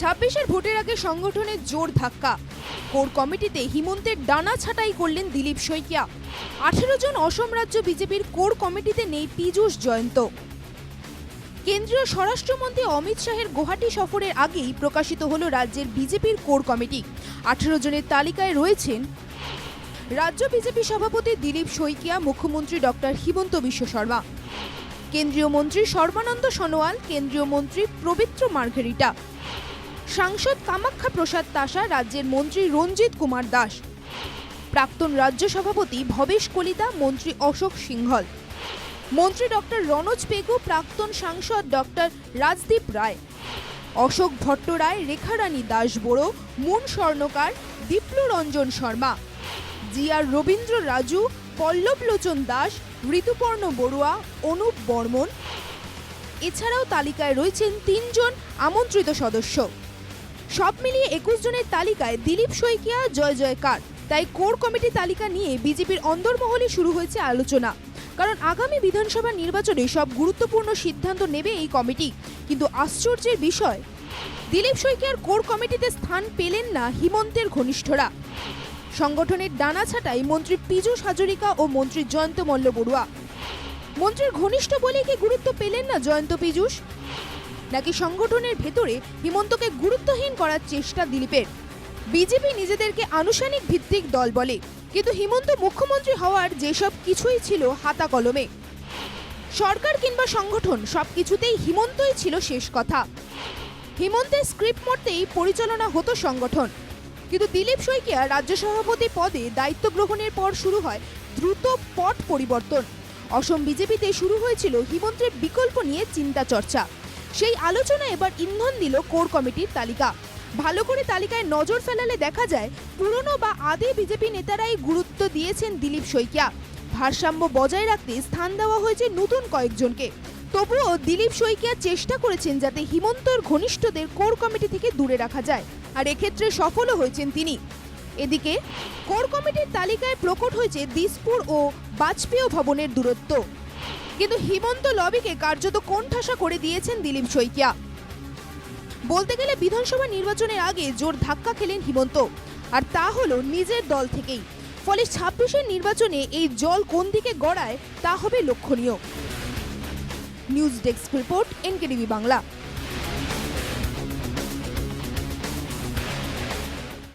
ছাব্বিশের ভোটের আগে সংগঠনের জোর ধাক্কা। কোর কমিটিতে হিমন্তের ডানা ছাঁটাই করলেন দিলীপ শইকিয়া। আঠেরো জন অসম রাজ্য বিজেপির কোর কমিটিতে নেই পীযূষ জয়ন্ত। কেন্দ্রীয় স্বরাষ্ট্রমন্ত্রী অমিত শাহের গুয়াহাটি সফরের আগেই প্রকাশিত হল রাজ্যের বিজেপির কোর কমিটি। আঠেরো জনের তালিকায় রয়েছেন রাজ্য বিজেপি সভাপতি দিলীপ শইকিয়া, মুখ্যমন্ত্রী ডক্টর হিমন্ত বিশ্ব শর্মা। কেন্দ্রীয় মন্ত্রী সর্বানন্দ সোনোয়াল, কেন্দ্রীয় মন্ত্রী পবিত্র মার্ঘেরিটা। সাংসদ কামাখ্যা প্রসাদ তাসা, রাজ্যের মন্ত্রী রঞ্জিত কুমার দাস। প্রাক্তন রাজ্য সভাপতি ভবেশ কলিতা, মন্ত্রী অশোক সিংহল। মন্ত্রী ডক্টর রনোজ পেগু, প্রাক্তন সাংসদ ডক্টর রাজদীপ রায়। অশোক ভট্টরায় রেখারানী দাস বড়ো, মুন স্বর্ণকার দীপ্ল Ranjan Sharma. G R Rabindra Raju Pallablochan Das, Rituparna Baruah, Anup Barman. এছাড়াও তালিকায় রয়েছেন তিনজন আমন্ত্রিত সদস্য। সব মিলিয়ে একুশ জনের তালিকায় দিলীপ শইকিয়া, জয় জয়কার। তাই কোর কমিটি তালিকা নিয়ে বিজেপির অন্দরমহলে শুরু হয়েছে আলোচনা। কারণ আগামী বিধানসভা নির্বাচনে সব গুরুত্বপূর্ণ সিদ্ধান্ত নেবে এই কমিটি। কিন্তু আশ্চর্যের বিষয়, দিলীপ শইকিয়ার কোর কমিটিতে স্থান পেলেন না হিমন্তের ঘনিষ্ঠরা। সংগঠনের ডানা ছাটাই মন্ত্রী পীযূষ হাজরিকা ও মন্ত্রী জয়ন্ত মল্ল বড়ুয়া। মন্ত্রীর ঘনিষ্ঠ বলে কি গুরুত্ব পেলেন না জয়ন্ত পীযূষ? নাকি সংগঠনের ভেতরে হিমন্তকে গুরুত্বহীন করার চেষ্টা দিলীপের? বিজেপি নিজেদেরকে আনুষ্ঠানিক ভিত্তিক দল বলে, কিন্তু হিমন্ত মুখ্যমন্ত্রী হওয়ার যেসব কিছুই ছিল হাতা কলমে সরকার কিংবা সংগঠন সব কিছুতেই হিমন্তই ছিল শেষ কথা। হিমন্তের স্ক্রিপ্ট মতেই পরিচালনা হতো সংগঠন। কিন্তু দিলীপ শইকিয়া রাজ্য সভাপতি পদে দায়িত্ব গ্রহণের পর শুরু হয় দ্রুত পট পরিবর্তন। অসম বিজেপিতে শুরু হয়েছিল হিমন্তের বিকল্প নিয়ে চিন্তা চর্চা। সেই আলোচনা এবার ইন্ধন দিল কোর কমিটির তালিকা। ভালো করে তালিকায় নজর ফেলালে দেখা যায়, পুরনো বা আদি বিজেপি নেতারাই গুরুত্ব দিয়েছেন দিলীপ শইকিয়া। ভারসাম্য বজায় রাখতে স্থান দেওয়া হয়েছে নতুন কয়েকজনকে। তবুও দিলীপ শইকিয়া চেষ্টা করেছেন যাতে হিমন্তর ঘনিষ্ঠদের কোর কমিটি থেকে দূরে রাখা যায়, আর এক্ষেত্রে সফলও হয়েছেন তিনি। এদিকে, কোর কমিটির তালিকায় প্রকট হয়েছে দিসপুর ও বাজপেয়ী ভবনের দূরত্ব। কিন্তু হিমন্ত লবিকে কার্যত কোণঠাসা করে দিয়েছেন দিলীপ শইকিয়া। বলতে গেলে বিধানসভা নির্বাচনের আগে জোর ধাক্কা খেলেন হিমন্ত, আর তা হলো নিজের দল থেকেই। ফলে ছাব্বিশের নির্বাচনে এই জল কোন দিকে গড়ায় তা হবে লক্ষণীয়। News desk report NKDB Bangla.